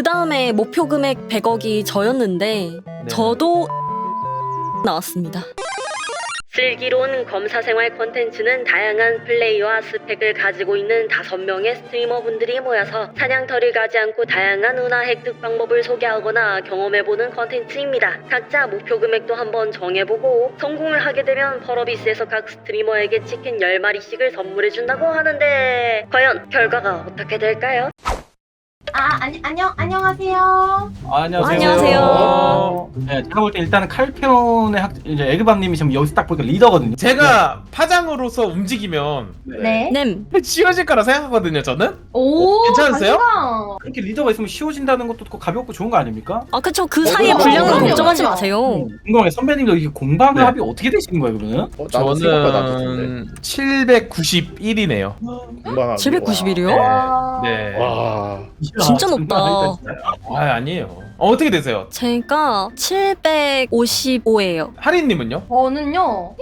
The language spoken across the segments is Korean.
그 다음에 목표 금액 100억이 저였는데 네. 저도 나왔습니다. 슬기로운 검사 생활 콘텐츠는 다양한 플레이와 스펙을 가지고 있는 다섯 명의 스트리머분들이 모여서 사냥터를 가지 않고 다양한 은하 획득 방법을 소개하거나 경험해보는 콘텐츠입니다. 각자 목표 금액도 한번 정해보고 성공을 하게 되면 펄어비스에서 각 스트리머에게 치킨 10마리씩을 선물해준다고 하는데 과연 결과가 어떻게 될까요? 아, 아니, 안녕, 안녕하세요. 안녕하세요. 안녕하세요. 네, 제가 볼 때 일단은 칼페온의 학 이제 에그밤님이 지금 여기서 딱 보니까 리더거든요. 제가 파장으로서 움직이면 네. 넴. 쉬워질 거라 생각하거든요, 저는. 오, 괜찮으세요? 자신감. 그렇게 리더가 있으면 쉬워진다는 것도 또 가볍고 좋은 거 아닙니까? 아 그쵸 그 어, 사이에. 분량은 그럼요. 걱정하지. 마세요. 궁금해 선배님도 이게 공방의 네. 합이 어떻게 되시는 거예요 그러면? 어, 나도 생각보다 낮은데. 저는 791이네요. 금방 791이요? 와. 네. 와. 진짜 높다. 아, 아니에요. 어, 어떻게 되세요? 제가 755예요. 하리님은요? 저는요,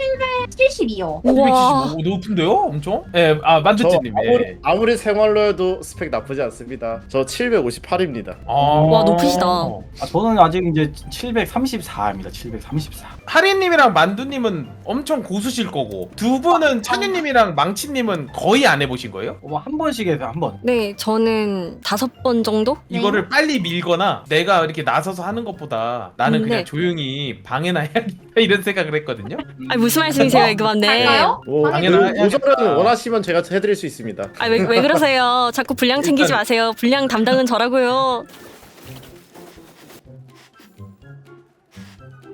772요. 우와. 775 높은데요? 엄청? 예, 아, 저 만두찌님. 아무리, 예. 아무리 생활로 해도 스펙 나쁘지 않습니다. 저 758입니다. 아. 와, 높으시다. 아, 저는 아직 이제 734입니다. 734. 하리님이랑 만두님은 엄청 고수실 거고 두 분은 찬유님이랑 망치님은 거의 안 해보신 거예요? 뭐 한 번씩 해서 한 번. 네, 저는 다섯 번 정도? 네. 이거를 빨리 밀거나 내가 이렇게 나서서 하는 것보다 나는 그냥 네. 조용히 방해나 해야겠다 이런 생각을 했거든요. 아니 무슨 말씀이세요, 이거 맞네. 할까요? 오, 당연하- 그 도전은 원하시면 제가 해드릴 수 있습니다. 아 왜 왜 그러세요? 자꾸 분량 챙기지 일단- 마세요. 분량 담당은 저라고요.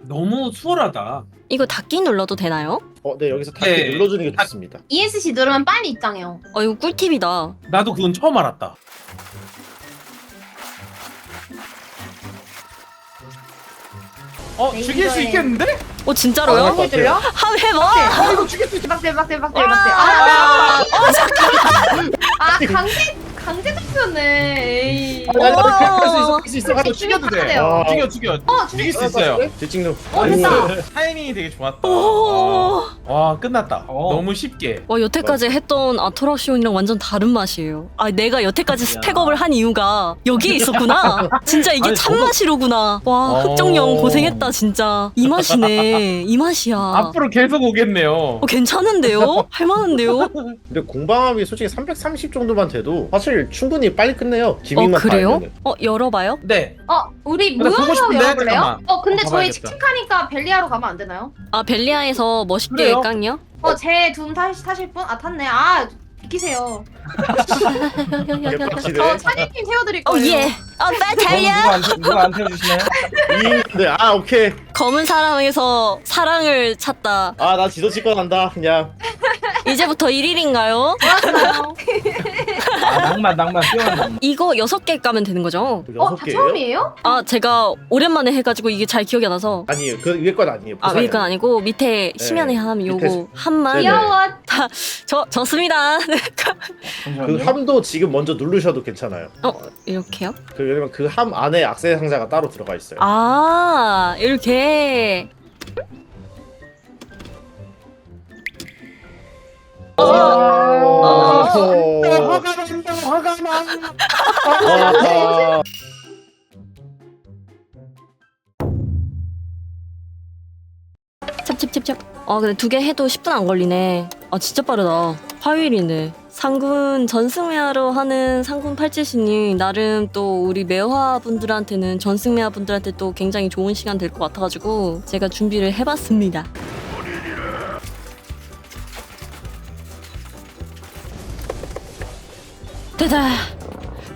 너무 수월하다. 이거 닫기 눌러도 되나요? 어, 네 여기서 닫기 네. 눌러주는 게 좋습니다. ESC 누르면 빨리 입장해요. 어 이거 꿀팁이다. 나도 그건 처음 알았다. 어 네, 죽일 수. 있겠는데? 어 아, 진짜로요? 것 어, 들려? 한 해봐. 아 이거 죽일 수 있. 대박, 대박, 대박, 대박, 대박. 아, 아, 강제, 강제 투표네. 에이. 아니, 아니, 할수 있어, 할수 있어. 어, 죽여도 돼. 돼요. 죽여 죽여. 어, 죽일 수 있어요. 제 찍는. 어, 됐다. 타이밍이 되게 좋았다. 오. 와 끝났다. 어. 너무 쉽게. 와 여태까지 했던 아트락시온이랑 완전 다른 맛이에요. 아 내가 여태까지 스펙업을 한 이유가 여기에 있었구나. 진짜 이게 아니, 참맛이로구나. 와 어. 흑정령 고생했다 진짜. 이 맛이네. 이 맛이야. 앞으로 계속 오겠네요. 어, 괜찮은데요? 할만한데요? 근데 공방함이 솔직히 330 정도만 돼도 사실 충분히 빨리 끝내요. 어 기믹만 다 그래요? 어 열어봐요. 네. 어, 우리 근데 보고 모여서 싶은데? 열어볼래요? 잠깐만. 어, 근데 어, 저희 가봐야겠다. 칙칙하니까 벨리아로 가면 안 되나요? 아 벨리아에서 멋있게 그래 요? 깡요? 어, 제둠 타실 분? 아, 탔네. 아, 비키세요. 개빡치네. 저 찬이님 태워드릴 어 거예요. 예. 어 빨리 누가 달려. 안, 누가 안 태워주시나요? 네, 아 오케이. 검은 사랑에서 사랑을 찾다. 아 나 지도 찍고 난다. 그냥. 이제부터 1일인가요? 좋았어요. 아, 낭만 낭만 뛰어난. 이거 여섯 개 까면 되는 거죠? 어, 여섯 다 개예요? 처음이에요? 아 제가 오랜만에 해가지고 이게 잘 기억이 안 나서 아니에요. 그 위에 건 아니에요. 아 위에 건 아니고 밑에 네, 심연의 함 밑에 요거 네네. 귀여워. 저 졌습니다 그 함도 지금 먼저 누르셔도 괜찮아요. 어 이렇게요? 그 왜냐면 그 함 안에 악세 상자가 따로 들어가 있어요. 아 이렇게 어. 화가 난다 화가 나. 아, 찹찹찹찹 아 근데 두 개 해도 10분 안 걸리네 아 진짜 빠르다 화요일이네 상군 전승매화로 하는 상군 팔찌신이 나름 또 우리 매화 분들한테는 전승매화 분들한테 또 굉장히 좋은 시간 될 것 같아가지고 제가 준비를 해봤습니다. 됐다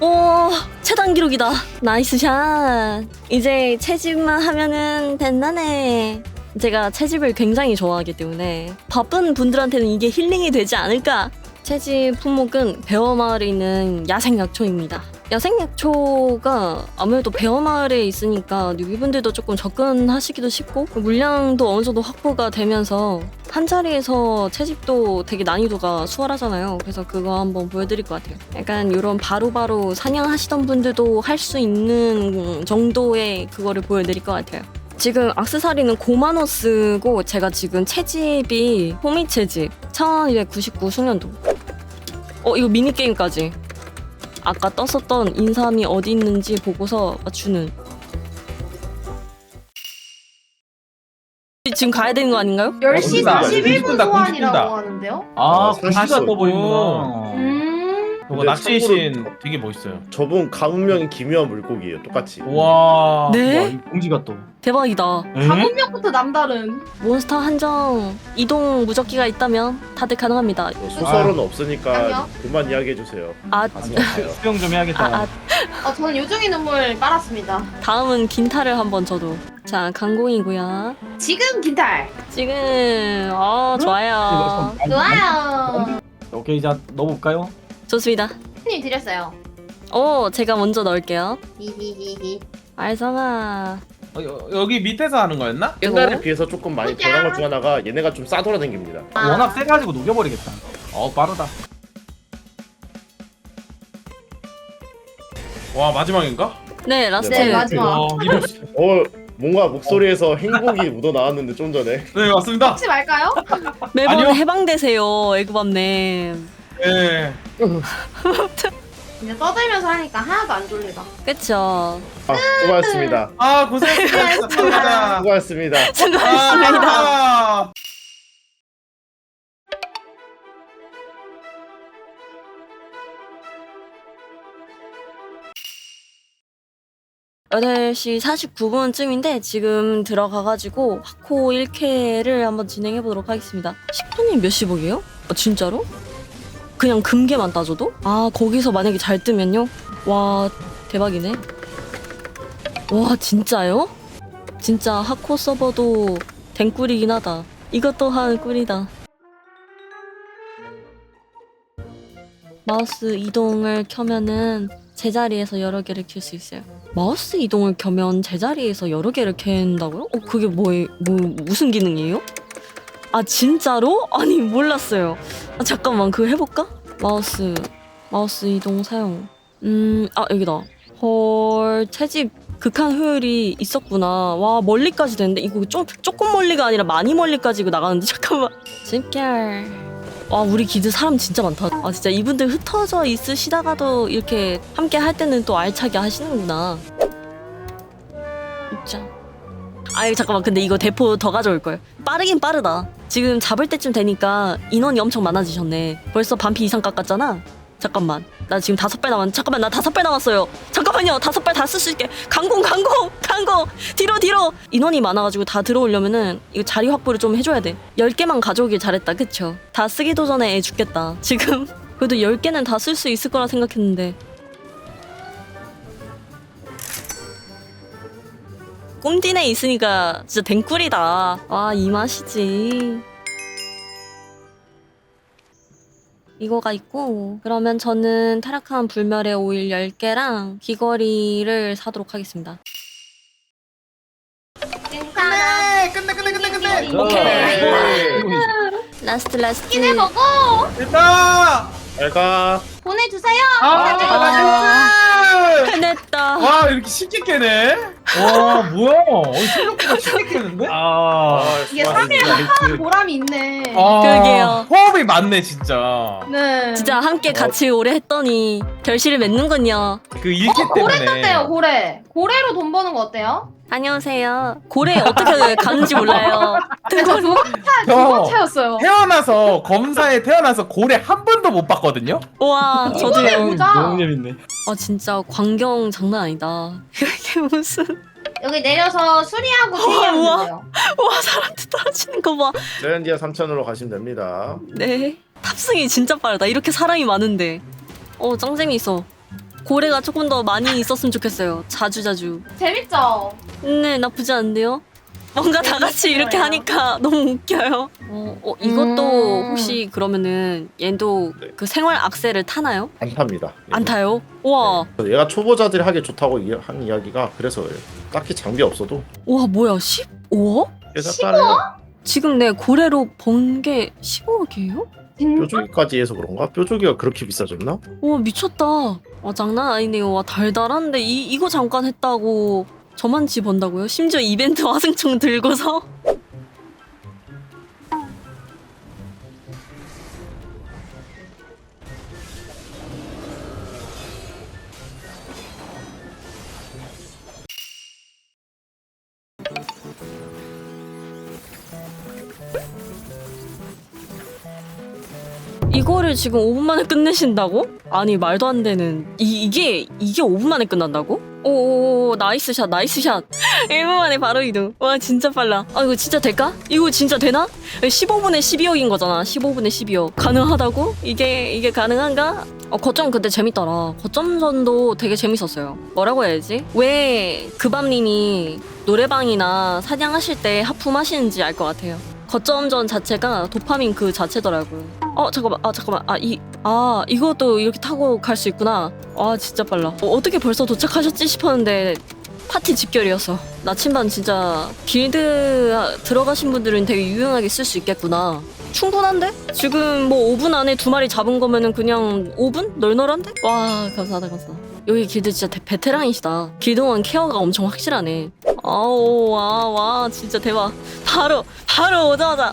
오 최단 기록이다. 나이스 샷. 이제 채집만 하면은 된다네. 제가 채집을 굉장히 좋아하기 때문에 바쁜 분들한테는 이게 힐링이 되지 않을까 채집 품목은 배어마을에 있는 야생약초입니다 야생약초가 아무래도 배어마을에 있으니까 뉴비분들도 조금 접근하시기도 쉽고 물량도 어느 정도 확보가 되면서 한 자리에서 채집도 되게 난이도가 수월하잖아요. 그래서 그거 한번 보여드릴 것 같아요. 약간 이런 바로바로 사냥하시던 분들도 할 수 있는 정도의 그거를 보여드릴 것 같아요. 지금 악세사리는 고만원 쓰고 제가 지금 채집이 호미 채집 1299 숙련도 어 이거 미니게임까지 아까 떴었던 인삼이 어디 있는지 보고서 맞추는. 지금 가야 되는 거 아닌가요? 10시 끈다. 41분 끈다, 소환이라고. 하는데요? 아, 아, 공시가 사실 떠 보이는구나. 음. 저거 근데 낚시 신 참고로- 되게 멋있어요. 저분 가문명이 기묘한 물고기예요. 똑같이. 와. 네? 와, 이 공지가 또. 대박이다. 에? 가문력부터 남다른. 몬스터 한정 이동 무적기가 있다면 다들 가능합니다. 뭐 소설은 없으니까 아니요. 그만 이야기해 주세요. 아, 가슴 아파요. 수영 좀 해야겠다. 아, 아 어, 저는 요정의 눈물 빨았습니다. 다음은 긴탈을 한번 저도. 자, 강공이고요. 지금 긴탈. 지금 어 좋아요. 좋아요. 오케이, 자 넣어볼까요? 좋습니다. 님 드렸어요. 오, 제가 먼저 넣을게요. 히히히히. 알성아. 어, 여, 여기 밑에서 하는 거였나? 옛날에 이거? 비해서 조금 많이. 변한 것 중 하나가 얘네가 좀 싸돌아다닙니다. 아. 워낙 세가지고 녹여버리겠다. 어, 빠르다. 와 마지막인가? 네, 라스트. 네, 마지막. 수. 어 뭔가 목소리에서 행복이 묻어 나왔는데 좀 전에. 네 맞습니다. 혹시 말까요? 매번 아니요. 해방되세요, 에그밤님. 네. 이제 떠들면서 하니까 하나도 안 졸리다. 그쵸? 아, 수고하셨습니다. 아 고생했습니다. 수고하셨습니다. 수고하셨습니다. 수고하셨습니다. 아, 8시 49분쯤인데 지금 들어가가지고 하코 1회를 한번 진행해보도록 하겠습니다. 10분이 몇십억이에요? 아, 진짜로? 그냥 금괴만 따져도? 아, 거기서 만약에 잘 뜨면요? 와, 대박이네. 와, 진짜요? 진짜 하코 서버도 댕꿀이긴 하다. 이것 또한 꿀이다. 마우스 이동을 켜면은 제자리에서 여러 개를 킬수 있어요. 마우스 이동을 켜면 제자리에서 여러 개를 켠다고요? 어 그게 뭐에 뭐 무슨 기능이에요? 아 진짜로? 아니 몰랐어요. 아, 잠깐만 그거 해볼까? 마우스 마우스 이동 사용. 음 아 여기다. 헐 채집 극한 효율이 있었구나. 와 멀리까지 되는데 이거 좀 조금 멀리가 아니라 많이 멀리까지 이거 나가는데 잠깐만. 집결. 와 우리 기드 사람 진짜 많다. 아 진짜 이분들 흩어져 있으시다가도 이렇게 함께 할 때는 또 알차게 하시는구나. 진짜. 아이 잠깐만 근데 이거 대포 더 가져올 걸. 빠르긴 빠르다. 지금 잡을 때쯤 되니까 인원이 엄청 많아지셨네. 벌써 반피 이상 깎았잖아. 잠깐만. 나 지금 다섯 발 남았. 잠깐만 나 다섯 발 남았어요. 잠깐만요. 다섯 발 다 쓸 수 있게. 강공 강공 강공. 뒤로 뒤로. 인원이 많아가지고 다 들어오려면은 이거 자리 확보를 좀 해줘야 돼. 열 개만 가져오길 잘했다. 그쵸? 다 쓰기도 전에 애 죽겠다. 지금 그래도 열 개는 다 쓸 수 있을 거라 생각했는데. 꼼디네 있으니까 진짜 댕꿀이다. 와, 이 맛이지. 이거가 있고 그러면 저는 타락한 불멸의 오일 10개랑 귀걸이를 사도록 하겠습니다. 괜찮아. 끝내 끝내 끝내 끝내. 오케이. 네. 라스트 라스트. 끼네 먹어. 됐다. 잘가. 보내주세요. 아 나이스. 해냈다. 와 이렇게 쉽게 깨네. 와 뭐야? 어, 생각보다 쉽게 깨는데? 아, 이게 수고하셨습니다. 하는 보람이 있네. 아, 그러게요. 호흡이 맞네 진짜. 네. 진짜 함께 같이 오래 했더니 결실을 맺는군요. 그 일기 어, 고래 때문에. 떴대요, 고래. 고래로 돈 버는 거 어때요? 안녕하세요. 고래 어떻게 가는지 몰라요. 저 두번차, 저- 두번 차였어요. 태어나서 검사에 태어나서 고래 한 번도 못 봤거든요. 와, 저도요. 보자. 너무 재밌네. 아 진짜 광경 장난 아니다. 이게 무슨 여기 내려서 수리하고 우와. 수리하면 돼요. 와 사람들 떨어지는 거 봐. 레렌디아 3000으로 가시면 됩니다. 네. 탑승이 진짜 빠르다. 이렇게 사람이 많은데. 어, 짱 재미있어. 고래가 조금 더 많이 있었으면 좋겠어요. 자주 자주. 재밌죠? 네, 나쁘지 않은데요? 뭔가 다 같이 이렇게 하니까 너무 웃겨요. 어, 어, 이것도 음. 혹시 그러면은 얘도 네. 그 생활 악셀을 타나요? 안 탑니다. 안 타요? 우와. 네. 얘가 초보자들이 하기 좋다고 이- 한 이야기가 그래서. 딱히 장비 없어도 우와, 뭐야, 15억? 그래서 따라요. 지금 내 고래로 번 게 15억이에요? 진짜? 뾰족이까지 해서 그런가? 뾰족이가 그렇게 비싸졌나? 와 미쳤다. 와 장난 아니네요. 와 달달한데 이 이거 잠깐 했다고 저만 집 온다고요? 심지어 이벤트 화승총 들고서? 이거를 지금 5분 만에 끝내신다고? 아니 말도 안 되는 이, 이게 이게 5분 만에 끝난다고? 오 나이스 샷 나이스 샷 1분 만에 바로 이동 와 진짜 빨라 아 이거 진짜 될까? 이거 진짜 되나? 15분에 12억인 거잖아 15분에 12억 가능하다고? 이게 이게 가능한가? 어 거점 근데 재밌더라 거점전도 되게 재밌었어요 뭐라고 해야지? 왜 그밤님이 노래방이나 사냥하실 때 하품하시는지 알 것 같아요 거점전 자체가 도파민 그 자체더라고요. 어 잠깐만. 아 잠깐만. 아 이 아 이 것도 이렇게 타고 갈 수 있구나. 아 진짜 빨라. 어, 어떻게 벌써 도착하셨지 싶었는데 파티 집결이었어 나침반 진짜 길드 들어가신 분들은 되게 유용하게 쓸 수 있겠구나. 충분한데? 지금 뭐 5분 안에 두 마리 잡은 거면은 그냥 5분? 널널한데? 와 감사하다 감사하다. 여기 길드 진짜 대- 베테랑이시다. 길드원 케어가 엄청 확실하네 아우 와와 진짜 대박. 바로 바로 오자마자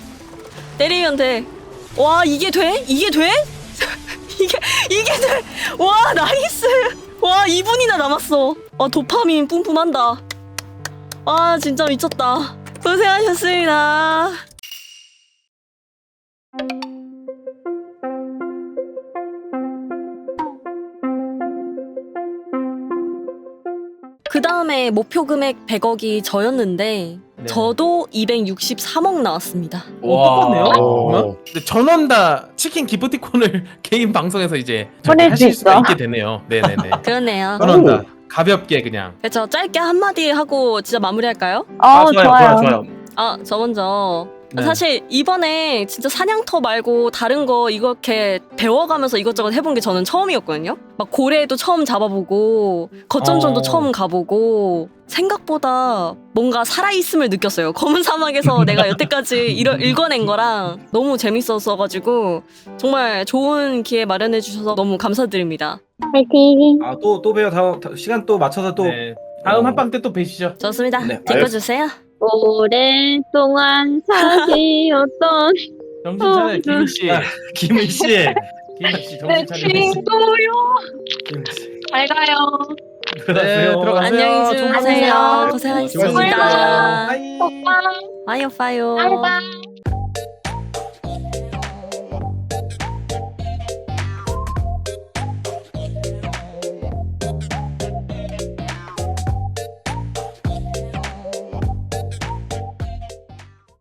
때리면 돼와 이게 돼? 이게 돼? 이게 이게 돼? 와 나이스! 와 2분이나 남았어. 아 도파민 뿜뿜한다. 아 진짜 미쳤다. 고생하셨습니다 그 다음에 목표 금액 100억이 저였는데 네. 저도 263억 나왔습니다. 오, 똑같네요. 어. 그러면? 근데 전원 다 치킨 기프티콘을 개인 방송에서 이제 보낼 수 하실 수가 있어. 있게 되네요. 네네네. 그렇네요. 전원 다 가볍게 그냥. 그렇죠. 짧게 한마디 하고 진짜 마무리할까요? 어, 좋아요, 좋아요. 좋아요, 좋아요. 아, 저 먼저. 네. 사실 이번에 진짜 사냥터 말고 다른 거 이렇게 배워가면서 이것저것 해본 게 저는 처음이었거든요. 막 고래도 처음 잡아보고 거점전도 어. 처음 가보고 생각보다 뭔가 살아있음을 느꼈어요. 검은 사막에서 내가 여태까지 이러, 읽어낸 거랑 너무 재밌었어가지고 정말 좋은 기회 마련해 주셔서 너무 감사드립니다. 파이팅. 아, 또, 또 봬요. 다음, 다- 시간 또 맞춰서 또. 네. 다음 어. 합방 때 또 뵈시죠. 좋습니다. 네, 찍어주세요. 오랫동안 사귀었던 정신 차려, 김희 씨. 아, 김은 씨. 김희 씨 내 정신 차려. 친구요. 김은 씨. 잘 가요. 들어가세요. 들어가세요. 안녕히 주무세요. 안녕. 고생하셨습니다. 하이. 오빠. 빠이요 빠이요. 바이바이.